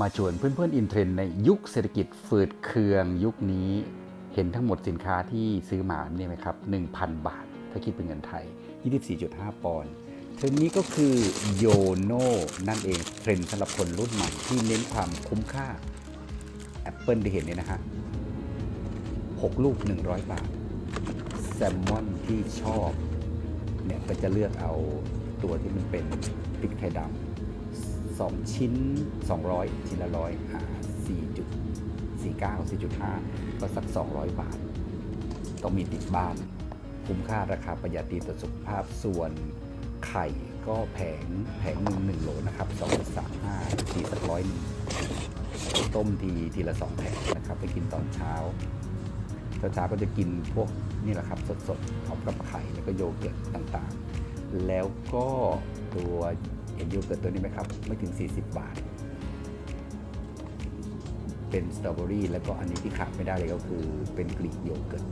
มาชวนเพื่อนๆอินเทรนในยุคเศรษฐกิจฝืดเคืองยุคนี้ เห็นทั้งหมดสินค้าที่ซื้อมาเนี่ยไหมครับ 1,000 บาท ถ้าคิดเป็นเงินไทย 24.5 ปอนด์เทรนนี้ก็คือโยโนนั่นเองเทรนสำหรับคนรุ่นใหม่ที่เน้นความคุ้มค่า Apple ที่เห็นเนี่ยนะฮะ6ลูก 100 บาท แซลมอนที่ชอบเนี่ยก็จะเลือกเอาตัวที่มันเป็นพริกไทยดำ สองชิ้น 200 ชิ้นละร้อยอ่า4.49 4.5 ก็สัก 200 บาท ต้องมีติดบ้าน คุ้มค่าราคาประหยัดดีต่อสุขภาพส่วนไข่ก็แผงแผงหนึ่งหนึ่งโหลนะครับ2 3 5ทีสักร้อยต้มทีทีละ2แผงนะครับไปกินตอนเช้าเช้าก็จะกินพวกนี่แหละครับสดๆพร้อมกับไข่แล้วก็โยเกิร์ตต่างๆ แล้วก็ตัว เห็นโยเกิร์ตตัวนี้ไหมครับ ไม่ถึง 40 บาท เป็นสตรอเบอรี่แล้วก็อันนี้ที่ขาดไม่ได้เลยก็คือเป็นกรีกโยเกิร์ต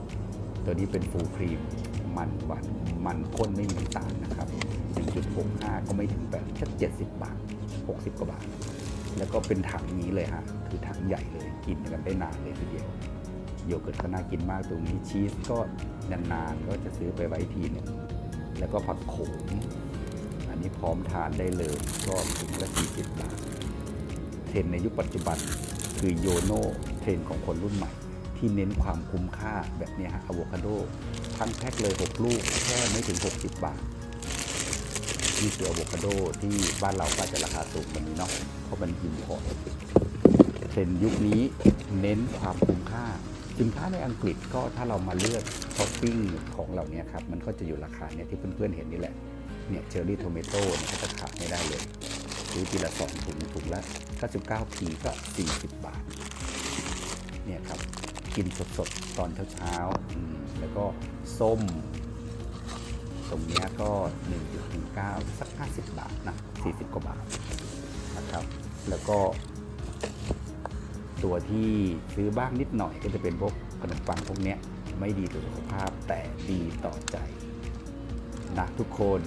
ตัวนี้เป็นฟูลครีม มันหวานมันข้นไม่มีน้ำตาลนะครับ 1.65 ก็ไม่ถึงแบบแค่70 บาท 60 กว่าบาท แล้วก็เป็นถังนี้เลยฮะ คือถังใหญ่เลย กินกันได้นานเลยทีเดียว โยเกิร์ตก็น่ากินมากตรงนี้ชีสก็นานๆก็จะซื้อไปไว้ทีหนึ่งแล้วก็ผักโขม อันนี้พร้อมทานได้เลยก็ถุงละ40 บาท เทรนในยุคปัจจุบันคือโยโน่เทรนของคนรุ่นใหม่ ที่เน้นความคุ้มค่าแบบนี้ฮะอะโวคาโดทั้งแพ็คเลย 6 ลูก แค่ไม่ถึง 60 บาทนี่คืออะโวคาโดที่บ้านเราก็อาจจะราคาสูงกว่านี้เนาะเพราะมันอินพอร์ตเทรนยุคนี้เน้นความคุ้มค่าสินค้าในอังกฤษก็ถ้าเรามาเลือกท็อปปิ้งของเหล่านี้ครับ มันก็จะอยู่ราคาเนี่ยที่เพื่อนๆเห็นนี่แหละ เนี่ยเชอร์รี่โทเมโต้เนี่ยก็จะขาดไม่ได้เลยซื้อทีละสองถุงถุงละ 99ทีก็ 40 บาท เนี่ยครับ กินสดๆ ตอนเช้าๆ แล้วก็ส้ม ตรงนี้ก็ 1.19 สัก 50 บาทนะ 40 กว่าบาทนะครับ แล้วก็ ตัวที่ซื้อบ้างนิดหน่อยก็จะเป็นพวกขนมปังพวกเนี้ยไม่ดีต่อสุขภาพแต่ดีต่อใจนะทุกคน